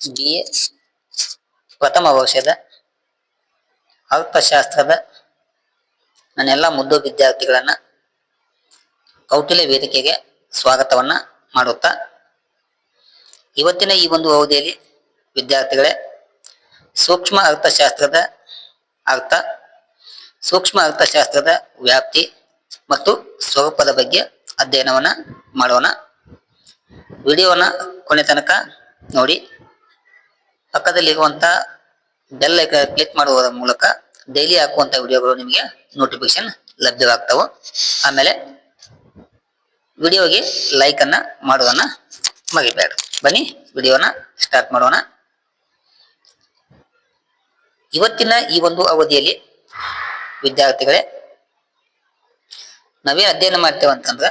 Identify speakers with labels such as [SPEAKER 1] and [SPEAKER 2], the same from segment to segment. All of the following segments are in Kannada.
[SPEAKER 1] ಬಿ ಎ ಪ್ರಥಮ ವರ್ಷದ ಅರ್ಥಶಾಸ್ತ್ರದ ನನ್ನೆಲ್ಲ ಮುದ್ದು ವಿದ್ಯಾರ್ಥಿಗಳನ್ನ ಕೌಟಿಲ್ಯ ವೇದಿಕೆಗೆ ಸ್ವಾಗತವನ್ನ ಮಾಡುತ್ತಾ, ಇವತ್ತಿನ ಈ ಒಂದು ಅವಧಿಯಲ್ಲಿ ವಿದ್ಯಾರ್ಥಿಗಳೇ, ಸೂಕ್ಷ್ಮ ಅರ್ಥಶಾಸ್ತ್ರದ ಅರ್ಥ, ಸೂಕ್ಷ್ಮ ಅರ್ಥಶಾಸ್ತ್ರದ ವ್ಯಾಪ್ತಿ ಮತ್ತು ಸ್ವರೂಪದ ಬಗ್ಗೆ ಅಧ್ಯಯನವನ್ನ ಮಾಡೋಣ. ವಿಡಿಯೋನ ಕೊನೆ ತನಕ ನೋಡಿ. ಪಕ್ಕದಲ್ಲಿರುವಂತ ಬೆಲ್ ಐಕಾನ್ ಕ್ಲಿಕ್ ಮಾಡುವುದರ ಮೂಲಕ ಡೈಲಿ ಹಾಕುವಂತ ವಿಡಿಯೋಗಳು ನಿಮಗೆ ನೋಟಿಫಿಕೇಶನ್ ಲಭ್ಯವಾಗ್ತವೆ. ಆಮೇಲೆ ವಿಡಿಯೋಗೆ ಲೈಕ್ ಅನ್ನ ಮಾಡೋದನ್ನ ಮಗಿಬೇಡ ಬನ್ನಿ, ವಿಡಿಯೋನ ಸ್ಟಾರ್ಟ್ ಮಾಡೋಣ. ಇವತ್ತಿನ ಈ ಒಂದು ಅವಧಿಯಲ್ಲಿ ವಿದ್ಯಾರ್ಥಿಗಳೇ, ನಾವೇ ಅಧ್ಯಯನ ಮಾಡ್ತೇವೆ ಅಂತಂದ್ರೆ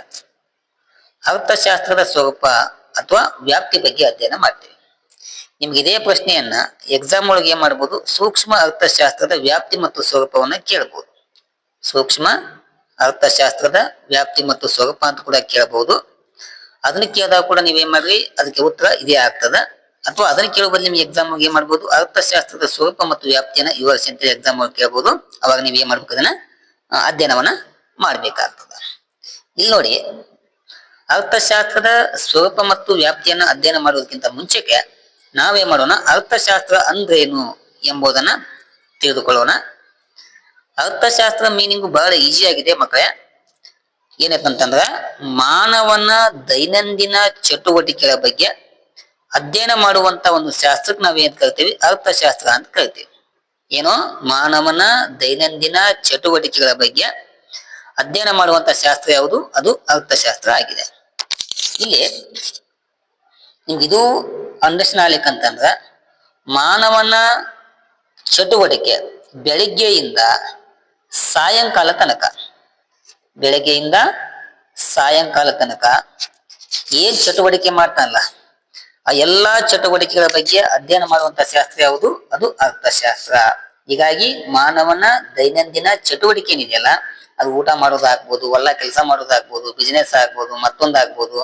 [SPEAKER 1] ಅರ್ಥಶಾಸ್ತ್ರದ ಸ್ವರೂಪ ಅಥವಾ ವ್ಯಾಪ್ತಿ ಬಗ್ಗೆ ಅಧ್ಯಯನ ಮಾಡ್ತೇವೆ. ನಿಮ್ಗೆ ಇದೇ ಪ್ರಶ್ನೆಯನ್ನ ಎಕ್ಸಾಮ್ ಒಳಗೆ ಏನ್ ಮಾಡ್ಬೋದು? ಸೂಕ್ಷ್ಮ ಅರ್ಥಶಾಸ್ತ್ರದ ವ್ಯಾಪ್ತಿ ಮತ್ತು ಸ್ವರೂಪವನ್ನ ಕೇಳಬಹುದು ಸೂಕ್ಷ್ಮ ಅರ್ಥಶಾಸ್ತ್ರದ ವ್ಯಾಪ್ತಿ ಮತ್ತು ಸ್ವರೂಪ ಅಂತ ಕೂಡ ಕೇಳಬಹುದು ಅದನ್ನ ಕೇಳಿದಾಗ ಕೂಡ ನೀವೇನ್ ಮಾಡ್ರಿ? ಅದಕ್ಕೆ ಉತ್ತರ ಇದೇ ಆಗ್ತದ. ಅಥವಾ ಅದನ್ನ ಕೇಳೋ ಬದಲು ನಿಮ್ಗೆ ಎಕ್ಸಾಮ್ ಏನ್ ಮಾಡ್ಬೋದು? ಅರ್ಥಶಾಸ್ತ್ರದ ಸ್ವರೂಪ ಮತ್ತು ವ್ಯಾಪ್ತಿಯನ್ನ ವಿವರಿಸಿ ಅಂತ ಎಕ್ಸಾಮ್ ಒಳಗೆ ಕೇಳಬಹುದು ಅವಾಗ ನೀವ್ ಏನ್ ಮಾಡ್ಬೇಕು ಅದನ್ನ? ಅಧ್ಯಯನವನ್ನ ಮಾಡ್ಬೇಕಾಗ್ತದ. ಇಲ್ಲಿ ನೋಡಿ, ಅರ್ಥಶಾಸ್ತ್ರದ ಸ್ವರೂಪ ಮತ್ತು ವ್ಯಾಪ್ತಿಯನ್ನ ಅಧ್ಯಯನ ಮಾಡುವುದಕ್ಕಿಂತ ಮುಂಚೆಗೆ ನಾವೇನ್ ಮಾಡೋಣ? ಅರ್ಥಶಾಸ್ತ್ರ ಅಂದ್ರೇನು ಎಂಬುದನ್ನ ತಿಳಿದುಕೊಳ್ಳೋಣ. ಅರ್ಥಶಾಸ್ತ್ರ ಮೀನಿಂಗು ಬಹಳ ಈಸಿ ಆಗಿದೆ ಮಕ್ಕಳೇ. ಏನಪ್ಪಂತಂದ್ರ ಮಾನವನ ದೈನಂದಿನ ಚಟುವಟಿಕೆಗಳ ಬಗ್ಗೆ ಅಧ್ಯಯನ ಮಾಡುವಂತ ಒಂದು ಶಾಸ್ತ್ರಕ್ಕೆ ನಾವೇನ್ ಕರಿತೀವಿ? ಅರ್ಥಶಾಸ್ತ್ರ ಅಂತ ಕರಿತೀವಿ. ಏನು? ಮಾನವನ ದೈನಂದಿನ ಚಟುವಟಿಕೆಗಳ ಬಗ್ಗೆ ಅಧ್ಯಯನ ಮಾಡುವಂತ ಶಾಸ್ತ್ರ ಯಾವುದು? ಅದು ಅರ್ಥಶಾಸ್ತ್ರ ಆಗಿದೆ. ಇಲ್ಲಿ ನಿಮ್ಗೆ ಇದು ಅಂಡರ್ಸ್ಟ್ಯಾಂಡ್ ಆಗ್ಲಿಕ್ಕಂತಂದ್ರ ಮಾನವನ ಚಟುವಟಿಕೆ ಬೆಳಿಗ್ಗೆಯಿಂದ ಸಾಯಂಕಾಲ ತನಕ. ಬೆಳಗ್ಗೆಯಿಂದ ಸಾಯಂಕಾಲ ತನಕ ಏನ್ ಚಟುವಟಿಕೆ ಮಾಡ್ತಾನಲ್ಲ, ಆ ಎಲ್ಲಾ ಚಟುವಟಿಕೆಗಳ ಬಗ್ಗೆ ಅಧ್ಯಯನ ಮಾಡುವಂತ ಶಾಸ್ತ್ರ ಯಾವುದು? ಅದು ಅರ್ಥಶಾಸ್ತ್ರ. ಹೀಗಾಗಿ ಮಾನವನ ದೈನಂದಿನ ಚಟುವಟಿಕೆ ಏನಿದೆಯಲ್ಲ, ಅದು ಊಟ ಮಾಡೋದಾಗ್ಬೋದು, ಹೊಲ ಕೆಲಸ ಮಾಡೋದಾಗ್ಬೋದು ಬಿಸಿನೆಸ್ ಆಗ್ಬೋದು, ಮತ್ತೊಂದಾಗ್ಬೋದು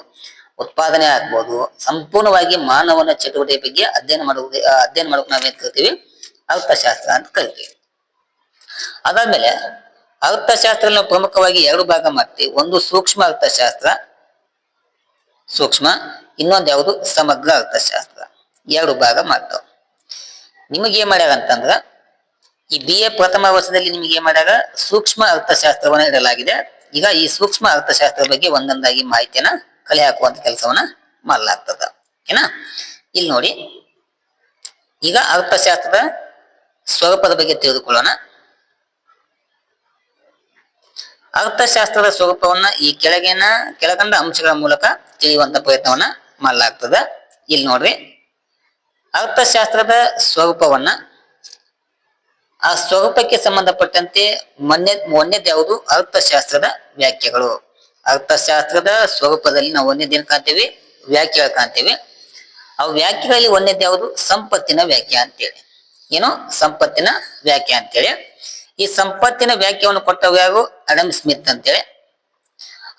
[SPEAKER 1] ಉತ್ಪಾದನೆ ಆಗ್ಬೋದು. ಸಂಪೂರ್ಣವಾಗಿ ಮಾನವನ ಚಟುವಟಿಕೆ ಬಗ್ಗೆ ಅಧ್ಯಯನ ಮಾಡುವುದು ಅಧ್ಯಯನ ಮಾಡೋಕೆ ನಾವೇನ್ ಕರಿತೀವಿ ಅರ್ಥಶಾಸ್ತ್ರ ಅಂತ ಕರಿತೀವಿ ಅದಾದ್ಮೇಲೆ ಅರ್ಥಶಾಸ್ತ್ರ ನಾವು ಪ್ರಮುಖವಾಗಿ ಎರಡು ಭಾಗ ಮಾಡ್ತೀವಿ. ಒಂದು ಸೂಕ್ಷ್ಮ ಅರ್ಥಶಾಸ್ತ್ರ, ಸೂಕ್ಷ್ಮ, ಇನ್ನೊಂದು ಯಾವುದು ಸಮಗ್ರ ಅರ್ಥಶಾಸ್ತ್ರ. ಎರಡು ಭಾಗ ಮಾಡ್ತಾವ. ನಿಮಗೆ ಏನ್ ಮಾಡ್ಯಾರ ಅಂತಂದ್ರ, ಈ ಬಿ ಎ ಪ್ರಥಮ ವರ್ಷದಲ್ಲಿ ನಿಮಗೆ ಏನ್ ಮಾಡ್ಯಾರ? ಸೂಕ್ಷ್ಮ ಅರ್ಥಶಾಸ್ತ್ರವನ್ನ ಇಡಲಾಗಿದೆ. ಈಗ ಈ ಸೂಕ್ಷ್ಮ ಅರ್ಥಶಾಸ್ತ್ರದ ಬಗ್ಗೆ ಒಂದೊಂದಾಗಿ ಮಾಹಿತಿಯನ್ನ ಕಲೆ ಹಾಕುವಂತ ಕೆಲಸವನ್ನ ಮಾಡಲಾಗ್ತದ. ಓಕೆನಾ ಇಲ್ಲಿ ನೋಡಿ, ಈಗ ಅರ್ಥಶಾಸ್ತ್ರದ ಸ್ವರೂಪದ ಬಗ್ಗೆ ತಿಳಿದುಕೊಳ್ಳೋಣ. ಅರ್ಥಶಾಸ್ತ್ರದ ಸ್ವರೂಪವನ್ನ ಈ ಕೆಳಗಿನ, ಕೆಳಕಂಡ ಅಂಶಗಳ ಮೂಲಕ ತಿಳಿಯುವಂತ ಪ್ರಯತ್ನವನ್ನ ಮಾಡಲಾಗ್ತದ. ಇಲ್ಲಿ ನೋಡ್ರಿ, ಅರ್ಥಶಾಸ್ತ್ರದ ಸ್ವರೂಪವನ್ನ, ಆ ಸ್ವರೂಪಕ್ಕೆ ಸಂಬಂಧಪಟ್ಟಂತೆ ಮೊನ್ನೆ, ಮೊನ್ನೆದ್ಯಾವುದು ಅರ್ಥಶಾಸ್ತ್ರದ ವ್ಯಾಖ್ಯೆಗಳು. ಅರ್ಥಶಾಸ್ತ್ರದ ಸ್ವರೂಪದಲ್ಲಿ ನಾವು ಒಂದೇ ದಿನ ಕಾಣ್ತೀವಿ ವ್ಯಾಖ್ಯೆ ಕಾಣ್ತೀವಿ. ಆ ವ್ಯಾಖ್ಯೆಗಳಲ್ಲಿ ಒಂದೇದ್ ಯಾವುದು? ಸಂಪತ್ತಿನ ವ್ಯಾಖ್ಯೆ ಅಂತೇಳಿ. ಏನು? ಸಂಪತ್ತಿನ ವ್ಯಾಖ್ಯೆ ಅಂತೇಳಿ. ಈ ಸಂಪತ್ತಿನ ವ್ಯಾಖ್ಯವನ್ನು ಕೊಟ್ಟವ ಯಾರು? ಅಡಮ್ ಸ್ಮಿತ್ ಅಂತೇಳಿ.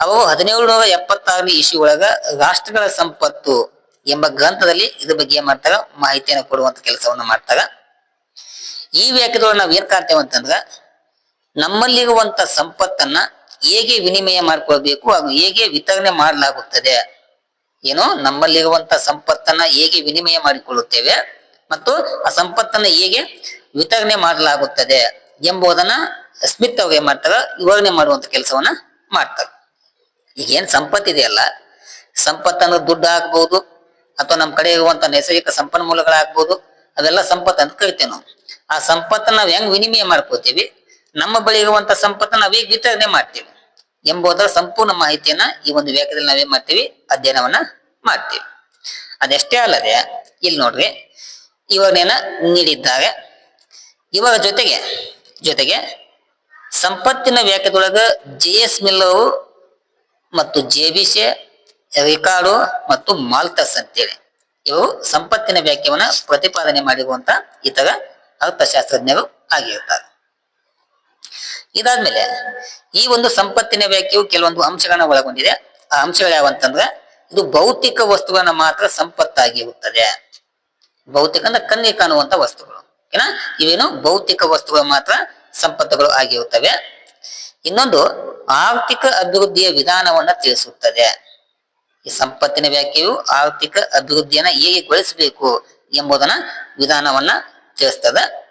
[SPEAKER 1] ಅವರು ಹದಿನೇಳು ನೂರ ಎಪ್ಪತ್ತಾರನೇ ಇಶಿ ಒಳಗ ರಾಷ್ಟ್ರಗಳ ಸಂಪತ್ತು ಎಂಬ ಗ್ರಂಥದಲ್ಲಿ ಇದ್ರ ಬಗ್ಗೆ ಏನ್ ಮಾಡ್ತಾರ? ಮಾಹಿತಿಯನ್ನು ಕೊಡುವಂತ ಕೆಲಸವನ್ನು ಮಾಡ್ತಾರ. ಈ ವ್ಯಾಖ್ಯದೊಳಗೆ ನಾವ್ ಏನ್ ಕಾಣ್ತೇವೆ ಅಂತಂದ್ರ ನಮ್ಮಲ್ಲಿರುವಂತ ಸಂಪತ್ತನ್ನ ಹೇಗೆ ವಿನಿಮಯ ಮಾಡ್ಕೊಳ್ಬೇಕು ಹಾಗೂ ಹೇಗೆ ವಿತರಣೆ ಮಾಡಲಾಗುತ್ತದೆ? ಏನು ನಮ್ಮಲ್ಲಿರುವಂತ ಸಂಪತ್ತನ್ನ ಹೇಗೆ ವಿನಿಮಯ ಮಾಡಿಕೊಳ್ಳುತ್ತೇವೆ ಮತ್ತು ಆ ಸಂಪತ್ತನ್ನ ಹೇಗೆ ವಿತರಣೆ ಮಾಡಲಾಗುತ್ತದೆ ಎಂಬುದನ್ನ ಸ್ಮಿತ್ ಅವ್ರು ಏನ್ ಮಾಡ್ತಾರ ವಿವರಣೆ ಮಾಡುವಂತ ಕೆಲಸವನ್ನ ಮಾಡ್ತಾರೆ. ಈಗ ಏನ್ ಸಂಪತ್ತಿದೆಯಲ್ಲ ಸಂಪತ್ತನ್ನು ದುಡ್ಡು ಆಗ್ಬಹುದು ಅಥವಾ ನಮ್ಮ ಕಡೆ ಇರುವಂತ ನೈಸರ್ಗಿಕ ಸಂಪನ್ಮೂಲಗಳಾಗ್ಬೋದು ಅವೆಲ್ಲ ಸಂಪತ್ತು ಅಂತ ಕರಿತೇವೆ ನಾವು. ಆ ಸಂಪತ್ತನ್ನ ನಾವು ಹೆಂಗ್ ವಿನಿಮಯ ಮಾಡ್ಕೋತೀವಿ ನಮ್ಮ ಬಳಿ ಇರುವಂತ ಸಂಪತ್ತನ್ನ ನಾವ್ ಹೇಗೆ ವಿತರಣೆ ಮಾಡ್ತೀವಿ? ಎಂಬುದರ ಸಂಪೂರ್ಣ ಮಾಹಿತಿಯನ್ನ ಈ ಒಂದು ವ್ಯಾಖ್ಯದಲ್ಲಿ ನಾವೇನ್ ಮಾಡ್ತೀವಿ? ಅಧ್ಯಯನವನ್ನ ಮಾಡ್ತೀವಿ. ಅದೆಷ್ಟೇ ಅಲ್ಲದೆ, ಇಲ್ಲಿ ನೋಡ್ರಿ ಇವರನ್ನೇನ ನೀಡಿದ್ದಾರೆ ಇವರ ಜೊತೆಗೆ ಜೊತೆಗೆ ಸಂಪತ್ತಿನ ವ್ಯಾಖ್ಯದೊಳಗ ಜೆ ಎಸ್ ಮಿಲ್ ಜೆ ಮತ್ತು ಜೆಬಿಸೆ ರಿಕಾರ್ಡು ಮತ್ತು ಮಾಲ್ತಸ್ ಅಂತೇಳಿ ಇವರು ಸಂಪತ್ತಿನ ವ್ಯಾಖ್ಯವನ್ನ ಪ್ರತಿಪಾದನೆ ಮಾಡಿರುವಂತ ಇತರ ಅರ್ಥಶಾಸ್ತ್ರಜ್ಞರು ಆಗಿರ್ತಾರೆ ಇದಾದ್ಮೇಲೆ ಈ ಒಂದು ಸಂಪತ್ತಿನ ವ್ಯಾಖ್ಯೆಯು ಕೆಲವೊಂದು ಅಂಶಗಳನ್ನ ಒಳಗೊಂಡಿದೆ. ಆ ಅಂಶಗಳು ಯಾವಂತಂದ್ರೆ ಇದು ಭೌತಿಕ ವಸ್ತುಗಳನ್ನ ಮಾತ್ರ ಸಂಪತ್ತಾಗಿರುತ್ತದೆ. ಭೌತಿಕ ಅಂದ್ರೆ ಕಣ್ಣಿಗೆ ಕಾಣುವಂತ ವಸ್ತುಗಳು. ಏನ? ಇವೇನು? ಭೌತಿಕ ವಸ್ತುಗಳು ಮಾತ್ರ ಸಂಪತ್ತುಗಳು ಆಗಿರುತ್ತವೆ. ಇನ್ನೊಂದು, ಆರ್ಥಿಕ ಅಭಿವೃದ್ಧಿಯ ವಿಧಾನವನ್ನ ತಿಳಿಸುತ್ತದೆ. ಈ ಸಂಪತ್ತಿನ ವ್ಯಾಖ್ಯೆಯು ಆರ್ಥಿಕ ಅಭಿವೃದ್ಧಿಯನ್ನ ಹೇಗೆ ಗೊಳಿಸಬೇಕು ಎಂಬುದನ್ನ ವಿಧಾನವನ್ನ ತಿಳಿಸ್ತದೆ.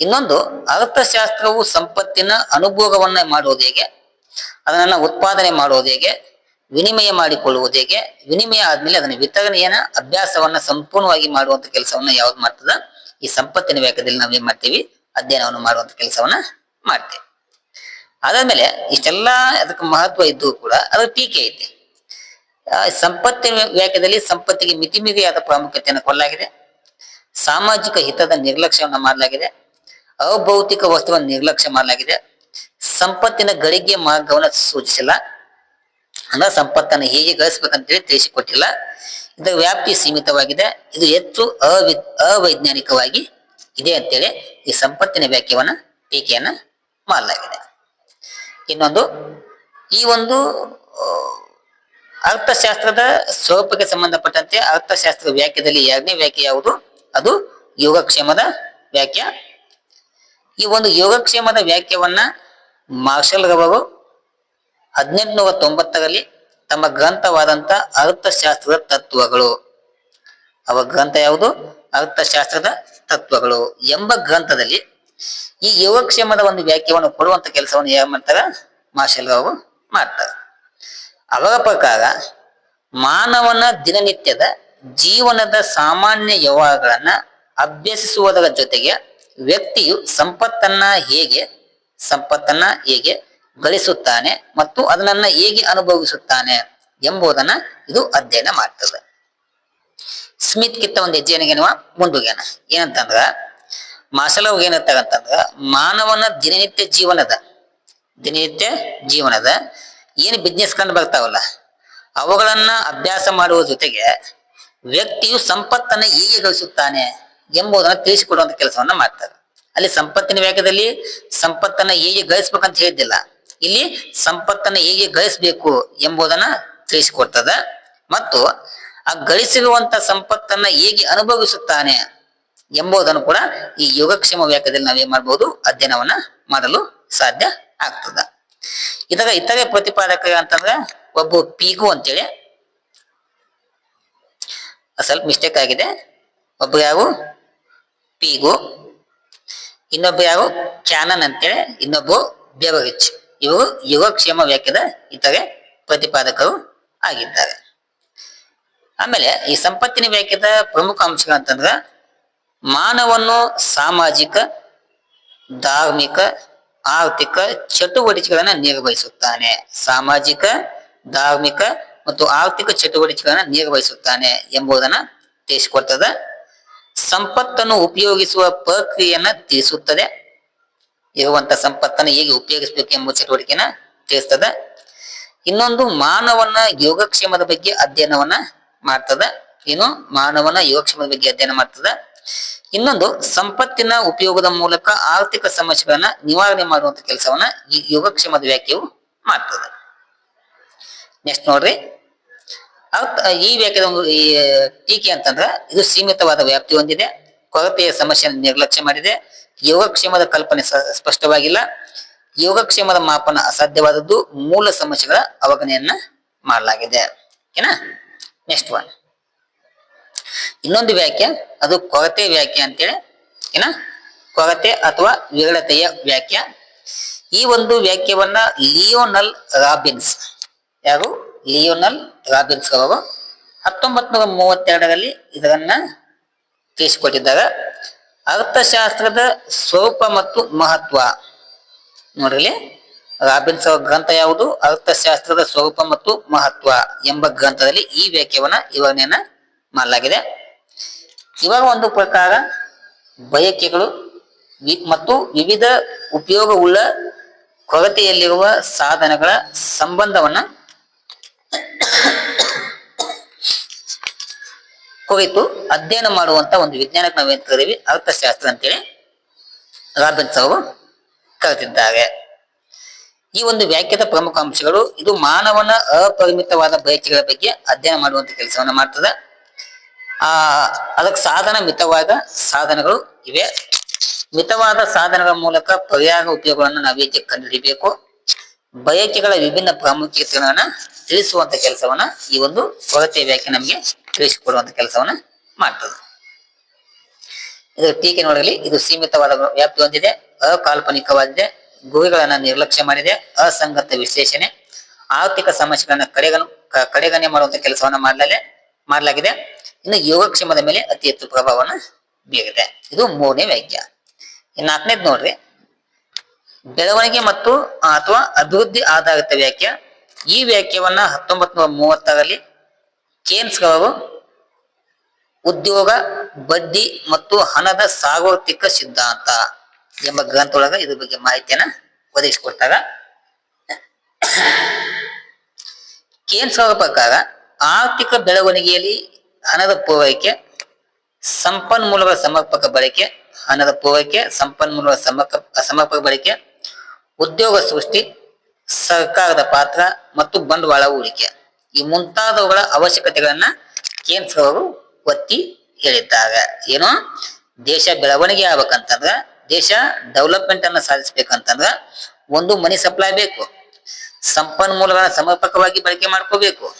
[SPEAKER 1] ಇನ್ನೊಂದು ಅರ್ಥಶಾಸ್ತ್ರವು ಸಂಪತ್ತಿನ ಅನುಭೋಗವನ್ನ ಮಾಡುವುದು ಹೇಗೆ? ಅದನ್ನ ಉತ್ಪಾದನೆ ಮಾಡುವುದು ಹೇಗೆ? ವಿನಿಮಯ ಮಾಡಿಕೊಳ್ಳುವುದು ಹೇಗೆ? ವಿನಿಮಯ ಆದ್ಮೇಲೆ ಅದನ್ನ ವಿತರಣೆಯನ್ನ, ಅಭ್ಯಾಸವನ್ನ ಸಂಪೂರ್ಣವಾಗಿ ಮಾಡುವಂತ ಕೆಲಸವನ್ನ ಯಾವ್ದು ಮಾಡ್ತದ? ಈ ಸಂಪತ್ತಿನ ವ್ಯಾಖ್ಯದಲ್ಲಿ ನಾವು ಏನ್ ಮಾಡ್ತೀವಿ? ಅಧ್ಯಯನವನ್ನು ಮಾಡುವಂತ ಕೆಲಸವನ್ನ ಮಾಡ್ತೇವೆ. ಅದಾದ್ಮೇಲೆ ಇಷ್ಟೆಲ್ಲ ಅದಕ್ಕೆ ಮಹತ್ವ ಇದ್ದು ಕೂಡ ಅದರ ಟೀಕೆ ಐತೆ. ಸಂಪತ್ತಿನ ವ್ಯಾಖ್ಯದಲ್ಲಿ ಸಂಪತ್ತಿಗೆ ಮಿತಿಮಿತಿಯಾದ ಪ್ರಾಮುಖ್ಯತೆಯನ್ನು ಕೊಡಲಾಗಿದೆ. ಸಾಮಾಜಿಕ ಹಿತದ ನಿರ್ಲಕ್ಷ್ಯವನ್ನು ಮಾಡಲಾಗಿದೆ. ಅಭೌತಿಕ ವಸ್ತುವನ್ನು ನಿರ್ಲಕ್ಷ್ಯ ಮಾಡಲಾಗಿದೆ. ಸಂಪತ್ತಿನ ಗಳಿಗೆ ಮಾರ್ಗವನ್ನು ಸೂಚಿಸಿಲ್ಲ. ಅಂದ್ರೆ ಸಂಪತ್ತನ್ನು ಹೇಗೆ ಗಳಿಸ್ಬೇಕಂತೇಳಿ ತಿಳಿಸಿಕೊಟ್ಟಿಲ್ಲ. ಇದರ ವ್ಯಾಪ್ತಿ ಸೀಮಿತವಾಗಿದೆ. ಇದು ಹೆಚ್ಚು ಅವಿ, ಅವೈಜ್ಞಾನಿಕವಾಗಿ ಇದೆ ಅಂತೇಳಿ ಈ ಸಂಪತ್ತಿನ ವ್ಯಾಖ್ಯವನ್ನ ಟೀಕೆಯನ್ನ ಮಾಡಲಾಗಿದೆ. ಇನ್ನೊಂದು, ಈ ಒಂದು ಅರ್ಥಶಾಸ್ತ್ರದ ಸ್ವರೂಪಕ್ಕೆ ಸಂಬಂಧಪಟ್ಟಂತೆ ಅರ್ಥಶಾಸ್ತ್ರ ವ್ಯಾಖ್ಯದಲ್ಲಿ ಎರಡನೇ ವ್ಯಾಖ್ಯೆ ಯಾವುದು? ಅದು ಯೋಗಕ್ಷೇಮದ ವ್ಯಾಖ್ಯ. ಈ ಒಂದು ಯೋಗಕ್ಷೇಮದ ವ್ಯಾಖ್ಯವನ್ನ ಮಾರ್ಷಲ್ ರವರು ಹದಿನೆಂಟುನೂರ ತೊಂಬತ್ತರಲ್ಲಿ ತಮ್ಮ ಗ್ರಂಥವಾದಂತ ಅರ್ಥಶಾಸ್ತ್ರದ ತತ್ವಗಳು. ಅವ ಗ್ರಂಥ ಯಾವುದು? ಅರ್ಥಶಾಸ್ತ್ರದ ತತ್ವಗಳು ಎಂಬ ಗ್ರಂಥದಲ್ಲಿ ಈ ಯೋಗಕ್ಷೇಮದ ಒಂದು ವ್ಯಾಖ್ಯವನ್ನು ಕೊಡುವಂತ ಕೆಲಸವನ್ನು ಯಾರು ಮಾಡ್ತಾರ? ಮಾರ್ಷಲ್ ರವರು ಮಾಡ್ತಾರೆ. ಅವರ ಪ್ರಕಾರ ಮಾನವನ ದಿನನಿತ್ಯದ ಜೀವನದ ಸಾಮಾನ್ಯ ವ್ಯವಹಾರಗಳನ್ನ ಅಭ್ಯಸಿಸುವುದರ ಜೊತೆಗೆ ವ್ಯಕ್ತಿಯು ಸಂಪತ್ತನ್ನ ಹೇಗೆ ಸಂಪತ್ತನ್ನ ಹೇಗೆ ಗಳಿಸುತ್ತಾನೆ ಮತ್ತು ಅದನ್ನ ಹೇಗೆ ಅನುಭವಿಸುತ್ತಾನೆ ಎಂಬುದನ್ನ ಇದು ಅಧ್ಯಯನ ಮಾಡ್ತದೆ. ಸ್ಮಿತ್ ಕಿತ್ತ ಒಂದು ಹೆಜ್ಜೆನಿಗೆನುವ ಮುಂದುಗ್ಯಾನ. ಏನಂತಂದ್ರ ಮಾರ್ಷಲ್ ಏನಂತಂದ್ರ ಮಾನವನ ದಿನನಿತ್ಯ ಜೀವನದ ದಿನನಿತ್ಯ ಜೀವನದ ಏನು ಬಿಸ್ನೆಸ್ ಕಂಡು ಬರ್ತಾವಲ್ಲ, ಅವುಗಳನ್ನ ಅಭ್ಯಾಸ ಮಾಡುವ ಜೊತೆಗೆ ವ್ಯಕ್ತಿಯು ಸಂಪತ್ತನ್ನ ಹೇಗೆ ಗಳಿಸುತ್ತಾನೆ ಎಂಬುದನ್ನ ತಿಳಿಸಿಕೊಡುವಂತ ಕೆಲಸವನ್ನ ಮಾಡ್ತಾರೆ. ಅಲ್ಲಿ ಸಂಪತ್ತಿನ ವೇಗದಲ್ಲಿ ಸಂಪತ್ತನ್ನ ಹೇಗೆ ಗಳಿಸ್ಬೇಕಂತ ಹೇಳಿದ್ದಿಲ್ಲ. ಇಲ್ಲಿ ಸಂಪತ್ತನ್ನ ಹೇಗೆ ಗಳಿಸ್ಬೇಕು ಎಂಬುದನ್ನ ತಿಳಿಸಿಕೊಡ್ತದ. ಮತ್ತು ಆ ಗಳಿಸಿರುವಂತ ಸಂಪತ್ತನ್ನ ಹೇಗೆ ಅನುಭವಿಸುತ್ತಾನೆ ಎಂಬುದನ್ನು ಕೂಡ ಈ ಯೋಗಕ್ಷೇಮ ವ್ಯಾಖ್ಯದಲ್ಲಿ ನಾವೇನ್ ಮಾಡ್ಬೋದು ಅಧ್ಯಯನವನ್ನ ಮಾಡಲು ಸಾಧ್ಯ ಆಗ್ತದ. ಇದರ ಇತರೆ ಪ್ರತಿಪಾದಕ ಅಂತಂದ್ರೆ ಒಬ್ಬ ಪೀಗು ಅಂತೇಳಿ. ಸ್ವಲ್ಪ ಮಿಸ್ಟೇಕ್ ಆಗಿದೆ. ಒಬ್ಬ ಯಾವ ಪೀಗು, ಇನ್ನೊಬ್ಬ ಯಾವ ಕ್ಯಾನನ್ ಅಂತೇಳಿ ಇನ್ನೊಬ್ಬ ಬೆವರಿಚ್ ಇವು ಯುಗಕ್ಷೇಮ ವ್ಯಾಖ್ಯದ ಇತರೆ ಪ್ರತಿಪಾದಕರು ಆಗಿದ್ದಾರೆ. ಆಮೇಲೆ ಈ ಸಂಪತ್ತಿನ ವ್ಯಾಖ್ಯದ ಪ್ರಮುಖ ಅಂಶಗಳು ಅಂತಂದ್ರ ಮಾನವನ್ನು ಸಾಮಾಜಿಕ, ಧಾರ್ಮಿಕ, ಆರ್ಥಿಕ ಚಟುವಟಿಕೆಗಳನ್ನ ನಿರ್ವಹಿಸುತ್ತಾನೆ. ಸಾಮಾಜಿಕ, ಧಾರ್ಮಿಕ ಮತ್ತು ಆರ್ಥಿಕ ಚಟುವಟಿಕೆಗಳನ್ನ ನಿರ್ವಹಿಸುತ್ತಾನೆ ಎಂಬುದನ್ನ ತಿಳಿಸಿಕೊಡ್ತದ ಸಂಪತ್ತನ್ನು ಉಪಯೋಗಿಸುವ ಪ್ರಕ್ರಿಯೆಯನ್ನ ತಿಳಿಸುತ್ತದೆ. ಇರುವಂತ ಸಂಪತ್ತನ್ನು ಹೇಗೆ ಉಪಯೋಗಿಸಬೇಕು ಎಂಬ ಚಟುವಟಿಕೆನ ತಿಳಿಸ್ತದ. ಇನ್ನೊಂದು ಮಾನವನ ಯೋಗಕ್ಷೇಮದ ಬಗ್ಗೆ ಅಧ್ಯಯನವನ್ನ ಮಾಡ್ತದ. ಏನು ಮಾನವನ ಯೋಗಕ್ಷೇಮದ ಬಗ್ಗೆ ಅಧ್ಯಯನ ಮಾಡ್ತದ. ಇನ್ನೊಂದು ಸಂಪತ್ತಿನ ಉಪಯೋಗದ ಮೂಲಕ ಆರ್ಥಿಕ ಸಮಸ್ಯೆಗಳನ್ನ ನಿವಾರಣೆ ಮಾಡುವಂತ ಕೆಲಸವನ್ನ ಈ ಯೋಗಕ್ಷೇಮದ ವ್ಯಾಖ್ಯೆಯು ಮಾಡ್ತದೆ. ನೆಕ್ಸ್ಟ್ ನೋಡ್ರಿ. ಈ ವ್ಯಾಖ್ಯದ ಒಂದು ಈ, ಟೀಕೆ ಅಂತಂದ್ರೆ ಇದು ಸೀಮಿತವಾದ ವ್ಯಾಪ್ತಿ ಹೊಂದಿದೆ. ಕೊರತೆಯ ಸಮಸ್ಯೆ ನಿರ್ಲಕ್ಷ್ಯ ಮಾಡಿದೆ. ಯೋಗಕ್ಷೇಮದ ಕಲ್ಪನೆ ಸ್ಪಷ್ಟವಾಗಿಲ್ಲ. ಯೋಗಕ್ಷೇಮದ ಮಾಪನ ಅಸಾಧ್ಯವಾದದ್ದು ಮೂಲ ಸಮಸ್ಯೆಗಳ ಅವಗಣೆಯನ್ನ ಮಾಡಲಾಗಿದೆ. ಓಕೆನಾ? ನೆಕ್ಸ್ಟ್ ಒನ್ ಇನ್ನೊಂದು ವ್ಯಾಖ್ಯೆ, ಅದು ಕೊರತೆ ವ್ಯಾಖ್ಯೆ ಅಂತೇಳಿ. ಏನ ಕೊರತೆ ಅಥವಾ ವಿರಳತೆಯ ವ್ಯಾಖ್ಯ. ಈ ಒಂದು ವ್ಯಾಖ್ಯವನ್ನ ಲಿಯೋನಲ್ ರಾಬಿನ್ಸ್. ಯಾರು? ಲಿಯೋನಲ್ ರಾಬಿನ್ಸ್ ಅವರು ಹತ್ತೊಂಬತ್ ನೂರ ಮೂವತ್ತೆರಡರಲ್ಲಿ ಇದನ್ನ ತಿಳಿಸಿಕೊಟ್ಟಿದ್ದಾರೆ. ಅರ್ಥಶಾಸ್ತ್ರದ ಸ್ವರೂಪ ಮತ್ತು ಮಹತ್ವ. ನೋಡ್ರಿ ರಾಬಿನ್ಸ್ ಅವರ ಗ್ರಂಥ ಯಾವುದು? ಅರ್ಥಶಾಸ್ತ್ರದ ಸ್ವರೂಪ ಮತ್ತು ಮಹತ್ವ ಎಂಬ ಗ್ರಂಥದಲ್ಲಿ ಈ ವ್ಯಾಖ್ಯವನ್ನ ವಿವರಣೆಯನ್ನ ಮಾಡಲಾಗಿದೆ. ಇವಾಗ ಒಂದು ಪ್ರಕಾರ, ಬಯಕೆಗಳು ಮತ್ತು ವಿವಿಧ ಉಪಯೋಗವುಳ್ಳ ಕೊರತೆಯಲ್ಲಿರುವ ಸಾಧನಗಳ ಸಂಬಂಧವನ್ನ ಕುರಿತು ಅಧ್ಯಯನ ಮಾಡುವಂತ ಒಂದು ವಿಜ್ಞಾನಕ್ಕೆ ನಾವೇನ್ ಕರೀವಿ ಅರ್ಥಶಾಸ್ತ್ರ ಅಂತೇಳಿ ರಾಬಿನ್ಸ್ ಅವರು ಕರೆದಿದ್ದಾರೆ. ಈ ಒಂದು ವ್ಯಾಖ್ಯದ ಪ್ರಮುಖ ಅಂಶಗಳು ಇದು ಮಾನವನ ಅಪರಿಮಿತವಾದ ಬಯಕೆಗಳ ಬಗ್ಗೆ ಅಧ್ಯಯನ ಮಾಡುವಂತ ಕೆಲಸವನ್ನ ಮಾಡ್ತದೆ. ಆ, ಅದಕ್ಕೆ ಸಾಧನ ಮಿತವಾದ ಸಾಧನಗಳು ಇವೆ. ಮಿತವಾದ ಸಾಧನಗಳ ಮೂಲಕ ಪರ್ಯಾಯ ಉಪಯೋಗಗಳನ್ನು ನಾವೇ ಕಂಡುಹಿಡಿಯಬೇಕು ಬಯಕೆಗಳ ವಿಭಿನ್ನ ಪ್ರಾಮುಖ್ಯತೆಗಳನ್ನ ತಿಳಿಸುವಂತ ಕೆಲಸವನ್ನ ಈ ಒಂದು ಕೊರತೆ ವ್ಯಾಖ್ಯೆ ನಮಗೆ ತಿಳಿಸಿಕೊಡುವಂತ ಕೆಲಸವನ್ನ ಮಾಡ್ತದೆ. ಇದು ಟೀಕೆ ನೋಡಲಿ, ಇದು ಸೀಮಿತವಾದ ವ್ಯಾಪ್ತಿ ಹೊಂದಿದೆ, ಅಕಾಲ್ಪನಿಕವಾಗಿದೆ ಗುರಿಗಳನ್ನ ನಿರ್ಲಕ್ಷ್ಯ ಮಾಡಿದೆ, ಅಸಂಗತ ವಿಶ್ಲೇಷಣೆ, ಆರ್ಥಿಕ ಸಮಸ್ಯೆಗಳನ್ನ ಕಡೆಗಣ ಕಡೆಗಣೆ ಮಾಡುವಂತ ಕೆಲಸವನ್ನ ಮಾಡಲೇ ಮಾಡಲಾಗಿದೆ. ಇನ್ನು ಯೋಗಕ್ಷೇಮದ ಮೇಲೆ ಅತಿ ಹೆಚ್ಚು ಪ್ರಭಾವವನ್ನು ಬೀರಿದೆ. ಇದು ಮೂರನೇ ವ್ಯಾಖ್ಯ. ನಾಲ್ಕನೇದು ನೋಡ್ರಿ, ಬೆಳವಣಿಗೆ ಮತ್ತು ಅಥವಾ ಅಭಿವೃದ್ಧಿ ಆಧಾರಿತ ವ್ಯಾಖ್ಯ. ಈ ವ್ಯಾಖ್ಯವನ್ನ ಹತ್ತೊಂಬತ್ ನೂರ ಮೂವತ್ತರಲ್ಲಿ ಕೇನ್ಸ್ ರವರು ಉದ್ಯೋಗ, ಬಡ್ಡಿ ಮತ್ತು ಹಣದ ಸಾರ್ವತ್ರಿಕ ಸಿದ್ಧಾಂತ ಎಂಬ ಗ್ರಂಥದೊಳಗ ಇದ್ರ ಬಗ್ಗೆ ಮಾಹಿತಿಯನ್ನ ಒದಗಿಸಿಕೊಡ್ತಾರ ಕೇನ್ಸ್ ಅವರ ಪ್ರಕಾರ ಆರ್ಥಿಕ ಬೆಳವಣಿಗೆಯಲ್ಲಿ ಹಣದ ಪೂರೈಕೆ, ಸಂಪನ್ಮೂಲಗಳ ಸಮರ್ಪಕ ಬಳಕೆ, ಹಣದ ಪೂರೈಕೆ, ಸಂಪನ್ಮೂಲಗಳ ಸಮರ್ಪಕ ಸಮರ್ಪಕ ಬಳಕೆ, ಉದ್ಯೋಗ ಸೃಷ್ಟಿ ಸರ್ಕಾರದ ಪಾತ್ರ ಮತ್ತು ಬಂಡವಾಳ ಹೂಡಿಕೆ. ಈ ಮುಂತಾದವುಗಳ ಅವಶ್ಯಕತೆಗಳನ್ನ ಕೇಂದ್ರ ಅವರು ಒತ್ತಿ ಹೇಳಿದ್ದಾರೆ. ಏನು? ದೇಶ ಬೆಳವಣಿಗೆ ಆಗ್ಬೇಕಂತಂದ್ರ, ದೇಶ ಡೆವಲಪ್ಮೆಂಟ್ ಅನ್ನ ಸಾಧಿಸ್ಬೇಕಂತಂದ್ರ ಒಂದು ಮನಿ ಸಪ್ಲೈ ಬೇಕು. ಸಂಪನ್ಮೂಲಗಳನ್ನ ಸಮರ್ಪಕವಾಗಿ ಬಳಕೆ ಮಾಡ್ಕೋಬೇಕು.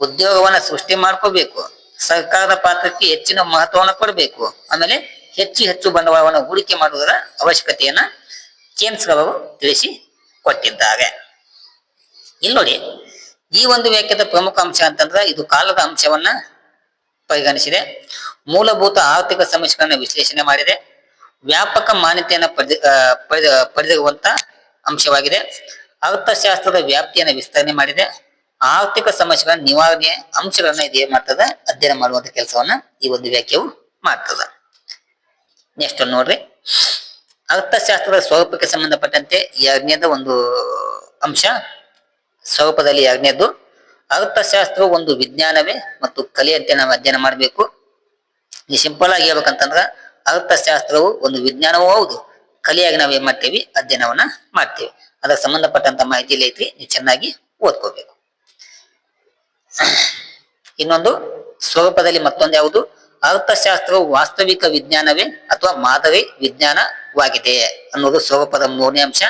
[SPEAKER 1] ಉದ್ಯೋಗವನ್ನ ಸೃಷ್ಟಿ ಮಾಡ್ಕೋಬೇಕು. ಸರ್ಕಾರದ ಪಾತ್ರಕ್ಕೆ ಹೆಚ್ಚಿನ ಮಹತ್ವವನ್ನು ಕೊಡಬೇಕು. ಆಮೇಲೆ ಹೆಚ್ಚು ಹೆಚ್ಚು ಬಂಡವಾಳವನ್ನು ಹೂಡಿಕೆ ಮಾಡುವುದರ ಅವಶ್ಯಕತೆಯನ್ನ ಕೇಂದ್ರ ಅವರು ತಿಳಿಸಿ ಕೊಟ್ಟಿದ್ದಾರೆ. ಇಲ್ಲಿ ನೋಡಿ, ಈ ಒಂದು ವ್ಯಾಖ್ಯದ ಪ್ರಮುಖ ಅಂಶ ಅಂತಂದ್ರೆ ಇದು ಕಾಲದ ಅಂಶವನ್ನ ಪರಿಗಣಿಸಿದೆ. ಮೂಲಭೂತ ಆರ್ಥಿಕ ಸಮಸ್ಯೆಗಳನ್ನ ವಿಶ್ಲೇಷಣೆ ಮಾಡಿದೆ. ವ್ಯಾಪಕ ಮಾನ್ಯತೆಯನ್ನ ಪಡೆದ ಪಡೆದ, ಪಡೆದಿರುವಂತ ಅಂಶವಾಗಿದೆ. ಅರ್ಥಶಾಸ್ತ್ರದ ವ್ಯಾಪ್ತಿಯನ್ನು ವಿಸ್ತರಣೆ ಮಾಡಿದೆ. ಆರ್ಥಿಕ ಸಮಸ್ಯೆಗಳ ನಿವಾರಣೆ ಅಂಶಗಳನ್ನ ಇದು ಮಾಡ್ತದೆ? ಅಧ್ಯಯನ ಮಾಡುವಂತ ಕೆಲಸವನ್ನ ಈ ಒಂದು ವ್ಯಾಖ್ಯವು ಮಾಡ್ತದ. ನೆಕ್ಸ್ಟ್ ನೋಡ್ರಿ. ಅರ್ಥಶಾಸ್ತ್ರದ ಸ್ವರೂಪಕ್ಕೆ ಸಂಬಂಧಪಟ್ಟಂತೆ ಎರಡನೇದ ಒಂದು ಅಂಶ ಸ್ವರೂಪದಲ್ಲಿ ಎರಡನೇದ್ದು ಅರ್ಥಶಾಸ್ತ್ರವು ಒಂದು ವಿಜ್ಞಾನವೇ ಮತ್ತು ಕಲೆಯಂತೆ ನಾವು ಅಧ್ಯಯನ ಮಾಡಬೇಕು. ಈ ಸಿಂಪಲ್ ಆಗಿ ಹೇಳ್ಬೇಕಂತಂದ್ರ ಅರ್ಥಶಾಸ್ತ್ರವು ಒಂದು ವಿಜ್ಞಾನವೂ ಹೌದು, ಕಲೆಯಾಗಿ ನಾವು ಏನ್ ಮಾಡ್ತೀವಿ, ಅಧ್ಯಯನವನ್ನ ಮಾಡ್ತೀವಿ. ಅದಕ್ಕೆ ಸಂಬಂಧಪಟ್ಟಂತ ಮಾಹಿತಿ ಐತಿ ನೀವು ಚೆನ್ನಾಗಿ ಓದ್ಕೋಬೇಕು. ಇನ್ನೊಂದು, ಸ್ವರೂಪದಲ್ಲಿ ಮತ್ತೊಂದು ಯಾವುದು? ಅರ್ಥಶಾಸ್ತ್ರವು ವಾಸ್ತವಿಕ ವಿಜ್ಞಾನವೇ ಅಥವಾ ಮಾದರಿ ವಿಜ್ಞಾನವಾಗಿದೆ ಅನ್ನೋದು ಸ್ವರೂಪದ ಮೂರನೇ ಅಂಶ.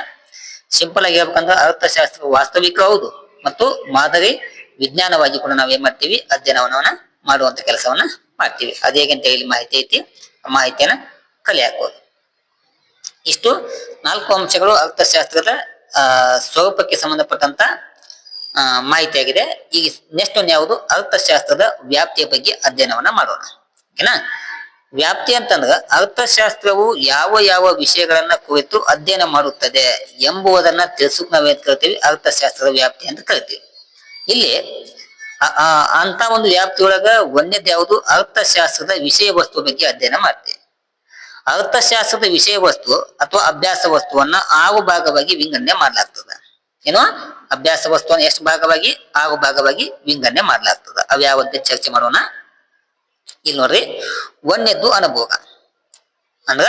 [SPEAKER 1] ಸಿಂಪಲ್ ಆಗಿ ಹೇಳ್ಬೇಕಂದ್ರೆ ಅರ್ಥಶಾಸ್ತ್ರ ವಾಸ್ತವಿಕ ಹೌದು ಮತ್ತು ಮಾದರಿ ವಿಜ್ಞಾನವಾಗಿ ಕೂಡ ನಾವ್ ಏನ್ ಮಾಡ್ತೀವಿ? ಅಧ್ಯಯನವನ್ನ ಮಾಡುವಂತ ಕೆಲಸವನ್ನ ಮಾಡ್ತೀವಿ. ಅದೇ ಅಂತ ಹೇಳಿ ಮಾಹಿತಿ ಐತಿ? ಆ ಮಾಹಿತಿಯನ್ನ ಕಲೆ ಹಾಕೋದು ಇಷ್ಟು ನಾಲ್ಕು ಅಂಶಗಳು ಅರ್ಥಶಾಸ್ತ್ರದ ಸ್ವರೂಪಕ್ಕೆ ಸಂಬಂಧಪಟ್ಟಂತ ಆ, ಮಾಹಿತಿಯಾಗಿದೆ ಈಗ ನೆಕ್ಸ್ಟ್ ಒಂದು ಯಾವುದು? ಅರ್ಥಶಾಸ್ತ್ರದ ವ್ಯಾಪ್ತಿಯ ಬಗ್ಗೆ ಅಧ್ಯಯನವನ್ನ ಮಾಡೋಣ. ಓಕೆನಾ? ವ್ಯಾಪ್ತಿ ಅಂತಂದ್ರ ಅರ್ಥಶಾಸ್ತ್ರವು ಯಾವ ಯಾವ ವಿಷಯಗಳನ್ನ ಕುರಿತು ಅಧ್ಯಯನ ಮಾಡುತ್ತದೆ ಎಂಬುದನ್ನ ತಿಳಿಸೋಕ್ ನಾವೇನ್ ಕರಿತೀವಿ? ಅರ್ಥಶಾಸ್ತ್ರದ ವ್ಯಾಪ್ತಿ ಅಂತ ಕರಿತೀವಿ. ಇಲ್ಲಿ ಅಂತ ಒಂದು ವ್ಯಾಪ್ತಿಯೊಳಗ ಒಂದೇದ್ ಯಾವುದು? ಅರ್ಥಶಾಸ್ತ್ರದ ವಿಷಯ ವಸ್ತು ಬಗ್ಗೆ ಅಧ್ಯಯನ ಮಾಡ್ತೀವಿ. ಅರ್ಥಶಾಸ್ತ್ರದ ವಿಷಯ ವಸ್ತು ಅಥವಾ ಅಭ್ಯಾಸ ವಸ್ತುವನ್ನ ಆರು ಭಾಗವಾಗಿ ವಿಂಗಡಣೆ ಮಾಡಲಾಗ್ತದೆ. ಏನು? ಅಭ್ಯಾಸ ವಸ್ತುವನ್ನ ಎಷ್ಟು ಭಾಗವಾಗಿ? ಆರು ಭಾಗವಾಗಿ ವಿಂಗಡಣೆ ಮಾಡಲಾಗ್ತದೆ. ಅವ್ಯಾವಂತೆ ಚರ್ಚೆ ಮಾಡೋಣ? ಇಲ್ಲಿ ನೋಡ್ರಿ ಒಂದನೇದ್ದು ಅನುಭೋಗ. ಅಂದ್ರ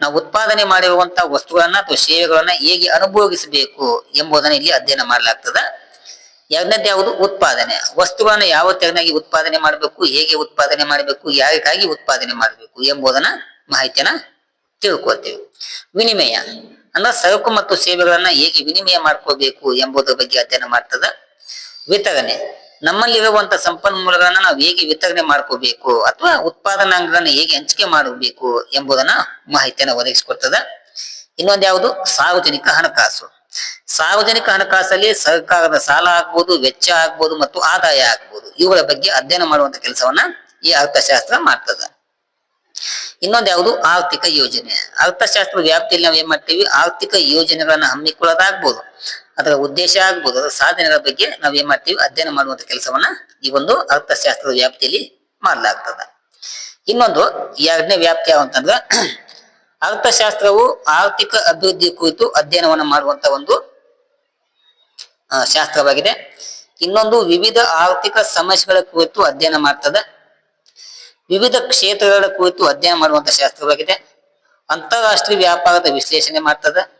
[SPEAKER 1] ನಾವು ಉತ್ಪಾದನೆ ಮಾಡಿರುವಂತಹ ವಸ್ತುಗಳನ್ನ ಅಥವಾ ಸೇವೆಗಳನ್ನ ಹೇಗೆ ಅನುಭೋಗಿಸಬೇಕು ಎಂಬುದನ್ನ ಇಲ್ಲಿ ಅಧ್ಯಯನ ಮಾಡಲಾಗ್ತದ. ಎರಡನೇದು ಯಾವುದು? ಉತ್ಪಾದನೆ. ವಸ್ತುಗಳನ್ನ ಯಾವ ತೆರನಾಗಿ ಉತ್ಪಾದನೆ ಮಾಡಬೇಕು, ಹೇಗೆ ಉತ್ಪಾದನೆ ಮಾಡಬೇಕು, ಯಾರಿಗಾಗಿ ಉತ್ಪಾದನೆ ಮಾಡಬೇಕು ಎಂಬುದನ್ನ ಮಾಹಿತಿಯನ್ನ ತಿಳ್ಕೊಳ್ತೀವಿ. ವಿನಿಮಯ. ಅಂದ್ರೆ ಸರಕು ಮತ್ತು ಸೇವೆಗಳನ್ನ ಹೇಗೆ ವಿನಿಮಯ ಮಾಡ್ಕೋಬೇಕು ಎಂಬುದರ ಬಗ್ಗೆ ಅಧ್ಯಯನ ಮಾಡ್ತದ. ವಿತರಣೆ. ನಮ್ಮಲ್ಲಿರುವಂತ ಸಂಪನ್ಮೂಲಗಳನ್ನ ನಾವು ಹೇಗೆ ವಿತರಣೆ ಮಾಡ್ಕೋಬೇಕು ಅಥವಾ ಉತ್ಪಾದನಾಂಗಗಳನ್ನ ಹೇಗೆ ಹಂಚಿಕೆ ಮಾಡಬೇಕು ಎಂಬುದನ್ನ ಮಾಹಿತಿಯನ್ನು ಒದಗಿಸಿಕೊಡ್ತದ. ಇನ್ನೊಂದು ಯಾವುದು? ಸಾರ್ವಜನಿಕ ಹಣಕಾಸು. ಸಾರ್ವಜನಿಕ ಹಣಕಾಸಲ್ಲಿ ಸರ್ಕಾರದ ಸಾಲ ಆಗ್ಬೋದು, ವೆಚ್ಚ ಆಗ್ಬೋದು ಮತ್ತು ಆದಾಯ ಆಗ್ಬಹುದು ಇವುಗಳ ಬಗ್ಗೆ ಅಧ್ಯಯನ ಮಾಡುವಂತ ಕೆಲಸವನ್ನ ಈ ಅರ್ಥಶಾಸ್ತ್ರ ಮಾಡ್ತದ. ಇನ್ನೊಂದು ಯಾವುದು? ಆರ್ಥಿಕ ಯೋಜನೆ. ಅರ್ಥಶಾಸ್ತ್ರ ವ್ಯಾಪ್ತಿಯಲ್ಲಿ ನಾವು ಏನ್ ಮಾಡ್ತೀವಿ? ಆರ್ಥಿಕ ಯೋಜನೆಗಳನ್ನ ಹಮ್ಮಿಕೊಳ್ಳೋದಾಗ್ಬೋದು. ಅದರ ಉದ್ದೇಶ ಆಗ್ಬೋದು. ಅದರ ಸಾಧನೆಗಳ ಬಗ್ಗೆ ನಾವ್ ಏನ್ ಮಾಡ್ತೀವಿ? ಅಧ್ಯಯನ ಮಾಡುವಂತ ಕೆಲಸವನ್ನ ಈ ಒಂದು ಅರ್ಥಶಾಸ್ತ್ರದ ವ್ಯಾಪ್ತಿಯಲ್ಲಿ ಮಾಡಲಾಗ್ತದ. ಇನ್ನೊಂದು, ಎರಡನೇ ವ್ಯಾಪ್ತಿ ಯಾವ ಅಂತಂದ್ರ ಅರ್ಥಶಾಸ್ತ್ರವು ಆರ್ಥಿಕ ಅಭಿವೃದ್ಧಿ ಕುರಿತು ಅಧ್ಯಯನವನ್ನ ಮಾಡುವಂತ ಒಂದು ಶಾಸ್ತ್ರವಾಗಿದೆ. ಇನ್ನೊಂದು, ವಿವಿಧ ಆರ್ಥಿಕ ಸಮಸ್ಯೆಗಳ ಕುರಿತು ಅಧ್ಯಯನ ಮಾಡ್ತದೆ. ವಿವಿಧ ಕ್ಷೇತ್ರಗಳ ಕುರಿತು ಅಧ್ಯಯನ ಮಾಡುವಂತ ಶಾಸ್ತ್ರವಾಗಿದೆ. ಅಂತಾರಾಷ್ಟ್ರೀಯ ವ್ಯಾಪಾರದ ವಿಶ್ಲೇಷಣೆ ಮಾಡ್ತದೆ.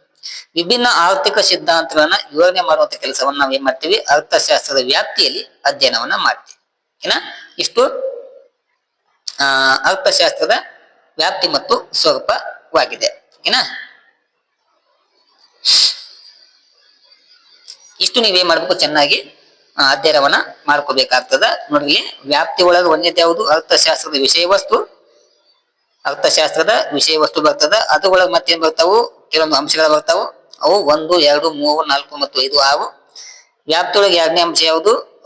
[SPEAKER 1] ವಿಭಿನ್ನ ಆರ್ಥಿಕ ಸಿದ್ಧಾಂತಗಳನ್ನ ವಿವರಣೆ ಮಾಡುವಂತ ಕೆಲಸವನ್ನ ನಾವು ಏನ್ ಮಾಡ್ತೀವಿ? ಅರ್ಥಶಾಸ್ತ್ರದ ವ್ಯಾಪ್ತಿಯಲ್ಲಿ ಅಧ್ಯಯನವನ್ನ ಮಾಡ್ತೀವಿ. ಏನ? ಇಷ್ಟು. ಆ, ಅರ್ಥಶಾಸ್ತ್ರದ ವ್ಯಾಪ್ತಿ ಮತ್ತು ಸ್ವರೂಪವಾಗಿದೆ. ಏನ? ಇಷ್ಟು ನೀವೇನ್ ಮಾಡ್ಬೇಕು? ಚೆನ್ನಾಗಿ ಅಧ್ಯಯನವನ್ನ ಮಾಡ್ಕೋಬೇಕಾಗ್ತದ. ನೋಡ್ರಿ ವ್ಯಾಪ್ತಿ ಒಳಗ ಒಂದೇದು ಯಾವುದು? ಅರ್ಥಶಾಸ್ತ್ರದ ವಿಷಯ ವಸ್ತು. ಅರ್ಥಶಾಸ್ತ್ರದ ವಿಷಯ ವಸ್ತು ಬರ್ತದ. ಒಳಗೆ ಮತ್ತೇನ್ ಬರ್ತಾವು? ಕೆಲವೊಂದು ಅಂಶಗಳು ಬರ್ತಾವು. ಅವು ಒಂದು, ಎರಡು, ಮೂರು, ನಾಲ್ಕು ಮತ್ತು ಐದು ವ್ಯಾಪ್ತಿ ವ್ಯಾಪ್ತಿಯೊಳಗೆ ಎರಡನೇ ಅಂಶ ಯಾವುದು?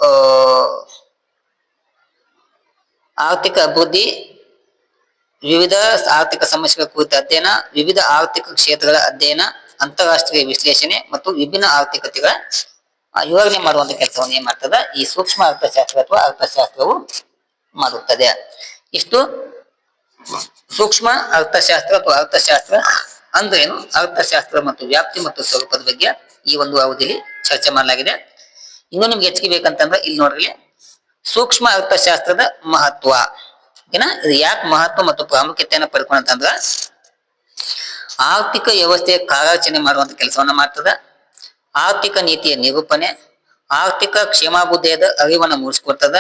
[SPEAKER 1] ಆರ್ಥಿಕ ಅಭಿವೃದ್ಧಿ, ವಿವಿಧ ಆರ್ಥಿಕ ಸಮಸ್ಯೆಗಳ ಕುರಿತ ಅಧ್ಯಯನ, ವಿವಿಧ ಆರ್ಥಿಕ ಕ್ಷೇತ್ರಗಳ ಅಧ್ಯಯನ, ಅಂತಾರಾಷ್ಟ್ರೀಯ ವಿಶ್ಲೇಷಣೆ ಮತ್ತು ವಿಭಿನ್ನ ಆರ್ಥಿಕತೆಗಳ ವಿವರಣೆ ಮಾಡುವಂತ ಕೆಲಸವನ್ನು ಏನ್ ಮಾಡ್ತದ? ಈ ಸೂಕ್ಷ್ಮ ಅರ್ಥಶಾಸ್ತ್ರ ಅಥವಾ ಅರ್ಥಶಾಸ್ತ್ರವು ಮಾಡುತ್ತದೆ. ಇಷ್ಟು. ಸೂಕ್ಷ್ಮ ಅರ್ಥಶಾಸ್ತ್ರ ಅಥವಾ ಅರ್ಥಶಾಸ್ತ್ರ ಅಂದ್ರೇನು ಅರ್ಥಶಾಸ್ತ್ರ ಮತ್ತು ವ್ಯಾಪ್ತಿ ಮತ್ತು ಸ್ವರೂಪದ ಬಗ್ಗೆ ಈ ಒಂದು ಅವಧಿಯಲ್ಲಿ ಚರ್ಚೆ ಮಾಡಲಾಗಿದೆ. ಇನ್ನು ನಿಮ್ಗೆ ಹೆಚ್ಚಿಗೆ ಬೇಕಂತಂದ್ರೆ ಇಲ್ಲಿ ನೋಡ್ರಿ. ಸೂಕ್ಷ್ಮ ಅರ್ಥಶಾಸ್ತ್ರದ ಮಹತ್ವ. ಏನ? ಇದು ಯಾಕೆ ಮಹತ್ವ ಮತ್ತು ಪ್ರಾಮುಖ್ಯತೆಯನ್ನು ಪಡ್ಕೊಂಡಂತಂದ್ರ ಆರ್ಥಿಕ ವ್ಯವಸ್ಥೆಯ ಕಾರ್ಯಾಚರಣೆ ಮಾಡುವಂತ ಕೆಲಸವನ್ನ ಮಾಡ್ತದ. ಆರ್ಥಿಕ ನೀತಿಯ ನಿರೂಪಣೆ, ಆರ್ಥಿಕ ಕ್ಷೇಮಾಭ್ಯುದಯದ ಅರಿವನ್ನು ಮೂಡಿಸಿಕೊಡ್ತದ,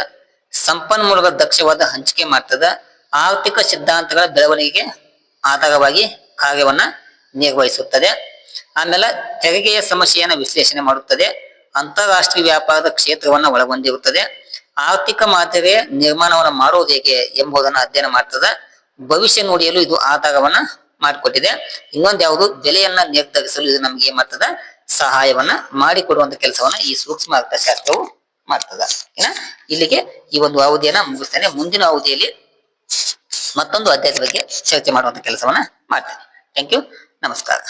[SPEAKER 1] ಸಂಪನ್ಮೂಲಗಳ ದಕ್ಷವಾದ ಹಂಚಿಕೆ ಮಾಡ್ತದ, ಆರ್ಥಿಕ ಸಿದ್ಧಾಂತಗಳ ಬೆಳವಣಿಗೆಗೆ ಆಧಾರವಾಗಿ ಕಾರ್ಯವನ್ನ ನಿರ್ವಹಿಸುತ್ತದೆ. ಆಮೇಲೆ ತೆರಿಗೆಯ ಸಮಸ್ಯೆಯನ್ನು ವಿಶ್ಲೇಷಣೆ ಮಾಡುತ್ತದೆ. ಅಂತಾರಾಷ್ಟ್ರೀಯ ವ್ಯಾಪಾರದ ಕ್ಷೇತ್ರವನ್ನ ಒಳಗೊಂಡಿರುತ್ತದೆ. ಆರ್ಥಿಕ ಮಾದರಿಯ ನಿರ್ಮಾಣವನ್ನು ಮಾಡುವುದು ಹೇಗೆ ಎಂಬುದನ್ನು ಅಧ್ಯಯನ ಮಾಡ್ತದೆ. ಭವಿಷ್ಯ ನೋಡಿಯಲು ಇದು ಆಧಾರವನ್ನ ಮಾಡಿಕೊಟ್ಟಿದೆ. ಇನ್ನೊಂದು ಯಾವುದು? ಬೆಲೆಯನ್ನ ನಿರ್ಧರಿಸಲು ಇದು ನಮ್ಗೆ ಏನ್ ಮಾಡ್ತದ? ಸಹಾಯವನ್ನ ಮಾಡಿಕೊಡುವಂತ ಕೆಲಸವನ್ನ ಈ ಸೂಕ್ಷ್ಮ ಅರ್ಥಶಾಸ್ತ್ರವು ಮಾಡ್ತದ. ಏನ? ಇಲ್ಲಿಗೆ ಈ ಒಂದು ಅವಧಿಯನ್ನ ಮುಗಿಸ್ತೇನೆ. ಮುಂದಿನ ಅವಧಿಯಲ್ಲಿ ಮತ್ತೊಂದು ಅಧ್ಯಾಯದ ಬಗ್ಗೆ ಚರ್ಚೆ ಮಾಡುವಂತ ಕೆಲಸವನ್ನ ಮಾಡ್ತೇನೆ. ಥ್ಯಾಂಕ್ ಯು ನಮಸ್ಕಾರ.